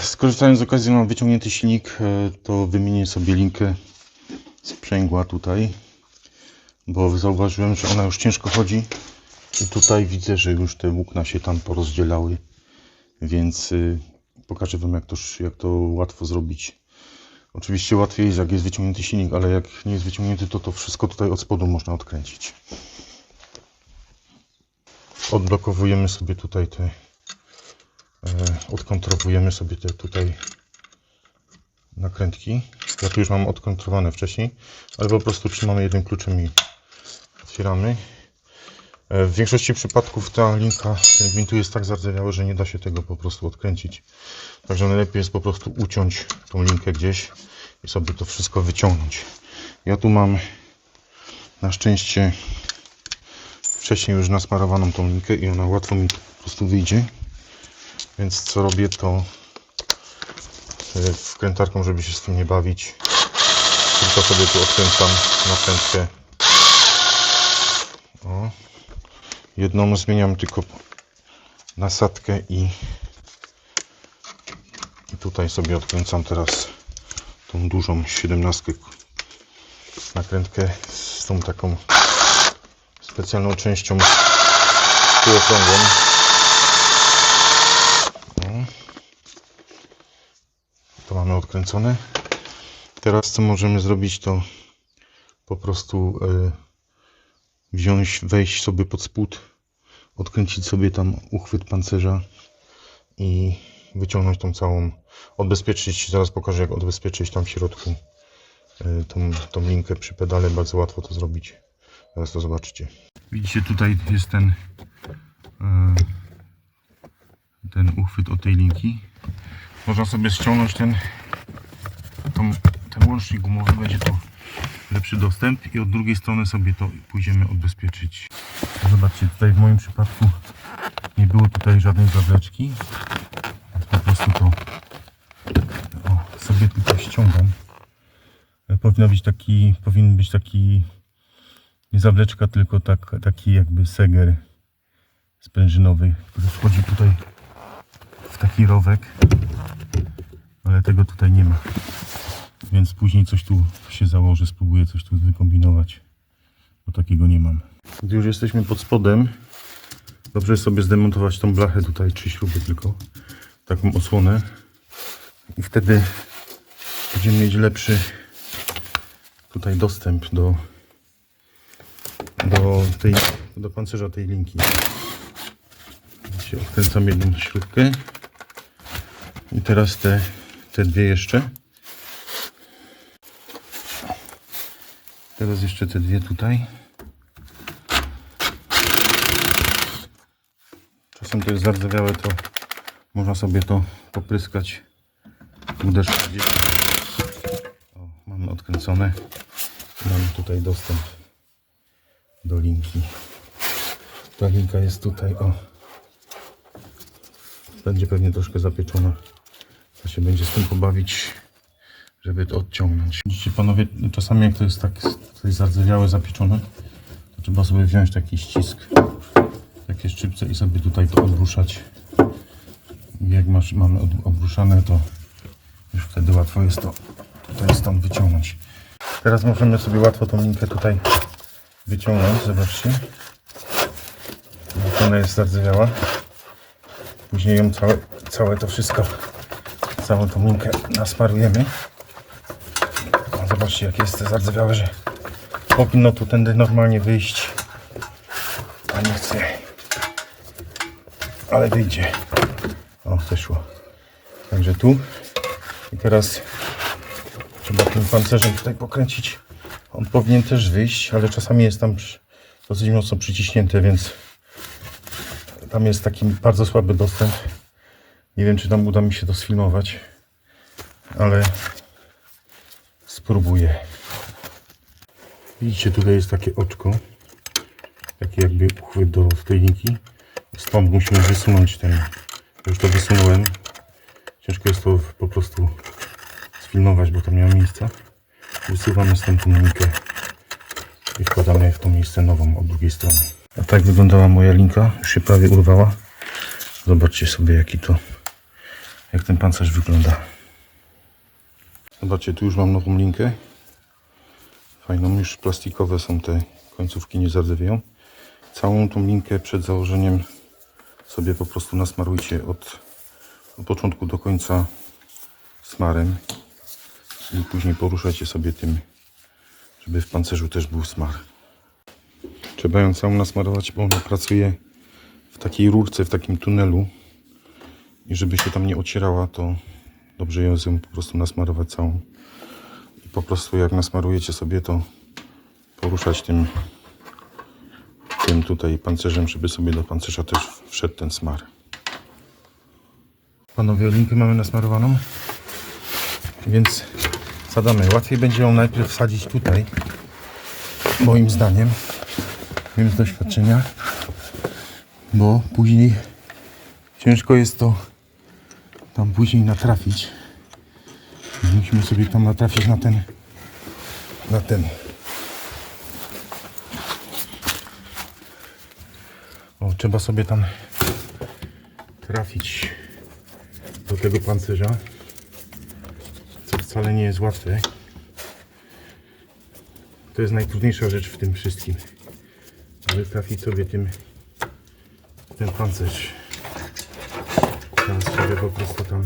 Skorzystając z okazji, mam wyciągnięty silnik, e, to wymienię sobie linkę sprzęgła tutaj, bo zauważyłem, że ona już ciężko chodzi i tutaj widzę, że już te włókna się tam porozdzielały, więc y, pokażę Wam jak to, jak to łatwo zrobić. Oczywiście łatwiej jest jak jest wyciągnięty silnik, ale jak nie jest wyciągnięty, to to wszystko tutaj od spodu można odkręcić. Odblokowujemy sobie tutaj te odkontrowujemy sobie te tutaj nakrętki. Ja tu już mam odkontrowane wcześniej, ale po prostu trzymamy jednym kluczem i otwieramy. E, W większości przypadków ta linka gwintu jest tak zardzewiała, że nie da się tego po prostu odkręcić. Także najlepiej jest po prostu uciąć tą linkę gdzieś i sobie to wszystko wyciągnąć. Ja tu mam na szczęście wcześniej już nasmarowaną tą linkę i ona łatwo mi po prostu wyjdzie. Więc co robię to e, wkrętarką, żeby się z tym nie bawić. Tylko sobie tu odkręcam nakrętkę. O. Jedną zmieniam tylko nasadkę i, i tutaj sobie odkręcam teraz tą dużą 17 nakrętkę z tą taką specjalną częścią półokrągłą. O. To mamy odkręcone. Teraz co możemy zrobić to po prostu e, wziąć, wejść sobie pod spód, odkręcić sobie tam uchwyt pancerza i wyciągnąć tą całą, odbezpieczyć, zaraz pokażę jak odbezpieczyć tam w środku e, tą, tą linkę przy pedale, bardzo łatwo to zrobić. Zaraz to zobaczycie. Widzicie tutaj jest ten e, ten uchwyt od tej linki. Można sobie ściągnąć ten tą, ten łącznik gumowy, będzie to lepszy dostęp i od drugiej strony sobie to pójdziemy odbezpieczyć. Zobaczcie, tutaj w moim przypadku nie było tutaj żadnej zawleczki. Po prostu to o, sobie tutaj ściągam. Powinno być taki, powinien być taki nie zawleczka, tylko tak, taki jakby seger sprężynowy, który wchodzi tutaj w taki rowek, ale tego tutaj nie ma. Więc później coś tu się założę, spróbuję coś tu wykombinować, bo takiego nie mam. Gdy już jesteśmy pod spodem, dobrze jest sobie zdemontować tą blachę tutaj, trzy śruby tylko, taką osłonę i wtedy będziemy mieć lepszy tutaj dostęp do do tej, do pancerza tej linki. Odkręcam jedną śrubkę i teraz te, te dwie jeszcze. Teraz jeszcze te dwie tutaj. Czasem to jest zardzewiałe, to można sobie to popryskać uderzać gdzieś. O, mamy odkręcone. Mamy tutaj dostęp do linki. Ta linka jest tutaj, o. Będzie pewnie troszkę zapieczona. To się będzie z tym pobawić, żeby to odciągnąć. Widzicie panowie, czasami jak to jest tak tutaj zardzewiałe, zapieczone, to trzeba sobie wziąć taki ścisk, takie szczypce i sobie tutaj to odruszać. I jak masz, mamy obruszane, to już wtedy łatwo jest to tutaj stąd wyciągnąć. Teraz możemy sobie łatwo tą linkę tutaj wyciągnąć, zobaczcie. Ona jest zardzewiała. Później ją całe, całe to wszystko, całą tą linkę nasmarujemy. Zobaczcie jak jest zardzewiałe, że powinno tu tędy normalnie wyjść. A nie chce. Ale wyjdzie. O, wyszło. Także tu. I teraz trzeba tym pancerzem tutaj pokręcić. On powinien też wyjść, ale czasami jest tam dosyć mocno przyciśnięte, więc tam jest taki bardzo słaby dostęp. Nie wiem, czy tam uda mi się to sfilmować, ale spróbuję. Widzicie, tutaj jest takie oczko, taki jakby uchwyt do linki. Stąd musimy wysunąć ten, już to wysunąłem. Ciężko jest to po prostu sfilmować, bo tam nie ma miejsca. Usuwamy stąd tą linkę i wkładamy w to miejsce nową od drugiej strony. A tak wyglądała moja linka. Już się prawie urwała. Zobaczcie sobie jaki to jak ten pancerz wygląda. Zobaczcie, tu już mam nową linkę. Fajną, już plastikowe są te końcówki, nie zardzewiają. Całą tą linkę przed założeniem sobie po prostu nasmarujcie od, od początku do końca smarem i później poruszajcie sobie tym, żeby w pancerzu też był smar. Trzeba ją całą nasmarować, bo ona pracuje w takiej rurce, w takim tunelu i żeby się tam nie ocierała, to dobrze ją po prostu nasmarować całą. I po prostu jak nasmarujecie sobie, to poruszać tym, tym tutaj pancerzem, żeby sobie do pancerza też wszedł ten smar. Panowie, linkę mamy nasmarowaną, więc zadamy. Łatwiej będzie ją najpierw wsadzić tutaj, moim zdaniem. Wiem z doświadczenia, bo później ciężko jest to tam później natrafić. Musimy sobie tam natrafić na ten, na ten. O, trzeba sobie tam trafić do tego pancerza, co wcale nie jest łatwe. To jest najtrudniejsza rzecz w tym wszystkim, aby trafić sobie tym ten pancerz. Sobie po prostu tam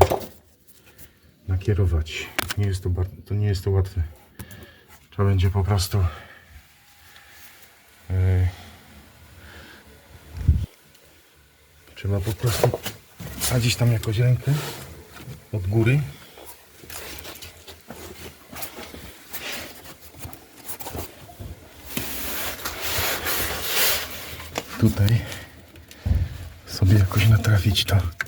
nakierować. Nie jest to, to nie jest to łatwe. Trzeba będzie po prostu e, trzeba po prostu sadzić tam jakoś rękę od góry. Tutaj sobie jakoś natrafić to.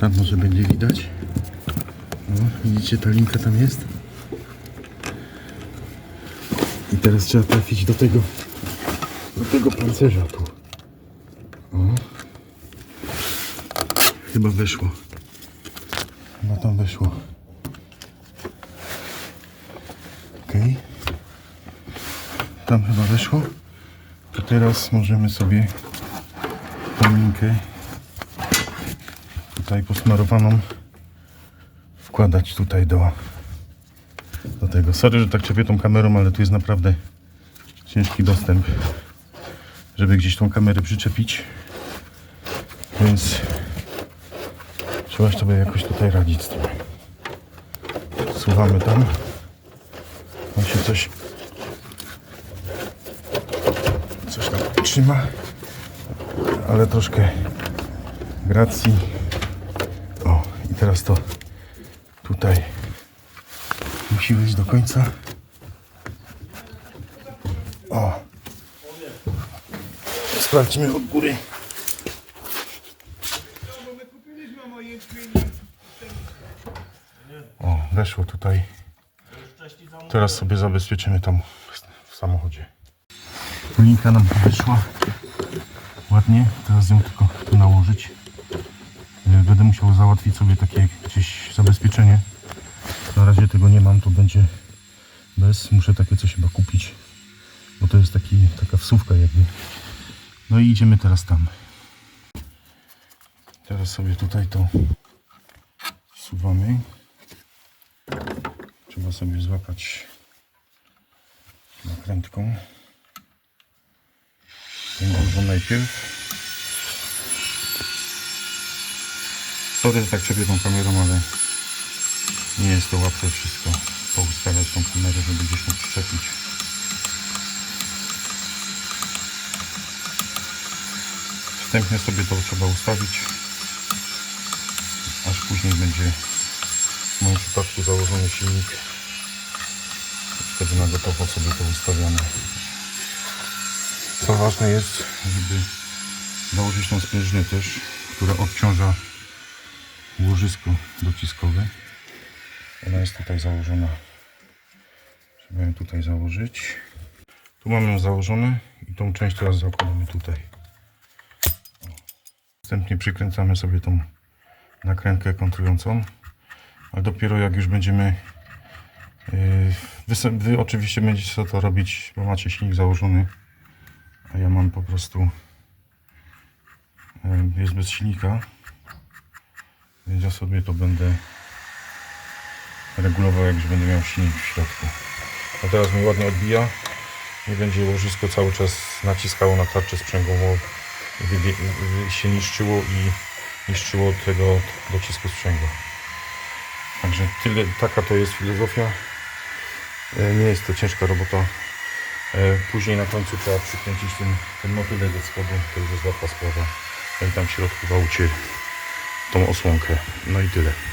Tam może będzie widać. No, widzicie, ta linka tam jest. I teraz trzeba trafić do tego, do tego pancerza tu. O. Chyba weszło. Chyba tam weszło. Okej. Tam chyba weszło. To teraz możemy sobie tą linkę tutaj posmarowaną wkładać tutaj do, do tego. Sorry, że tak czepię tą kamerą, ale tu jest naprawdę ciężki dostęp, żeby gdzieś tą kamerę przyczepić. Więc trzeba sobie jakoś tutaj radzić z tym. Suwamy tam. On się coś coś tam trzyma, ale troszkę gracji. Teraz to tutaj musi wyjść do końca. O. Sprawdźmy od góry. O, weszło tutaj. Teraz sobie zabezpieczymy tam w- samochodzie. Linka nam wyszła ładnie. Teraz ją tylko nałożyć. Będę musiał załatwić sobie takie gdzieś zabezpieczenie. Na razie tego nie mam, to będzie bez. Muszę takie coś chyba kupić. Bo to jest taki, taka wsówka jakby. No i idziemy teraz tam. Teraz sobie tutaj to wsuwamy. Trzeba sobie złapać nakrętką. Dużą najpierw. Sorry, że tak czepię tą kamerą, ale nie jest to łatwe wszystko poustawiać tą kamerę, żeby gdzieś ją przyczepić. Wstępnie sobie to trzeba ustawić, aż później będzie w moim przypadku założony silnik. Wtedy na gotowo sobie to ustawiamy. Co ważne jest, żeby założyć tą sprężynę też, która obciąża łożysko dociskowe. Ona jest tutaj założona. Trzeba ją tutaj założyć. Tu mamy ją założone i tą część teraz zakładamy tutaj. Następnie przykręcamy sobie tą nakrętkę kontrującą. A dopiero jak już będziemy yy, wy, wy oczywiście będziecie to robić, bo macie silnik założony. A ja mam po prostu e, jest bez silnika. Więc ja sobie to będę regulował, jak już będę miał silnik w środku. A teraz mi ładnie odbija. Nie będzie łożysko cały czas naciskało na tarczę wy się niszczyło i niszczyło tego docisku sprzęgła. Także tyle, taka to jest filozofia. E, Nie jest to ciężka robota. E, Później na końcu trzeba przykręcić ten, ten motylek od spodu, to już jest łatwa sprawa. I tam w środku w aucie tą osłonkę. No i tyle.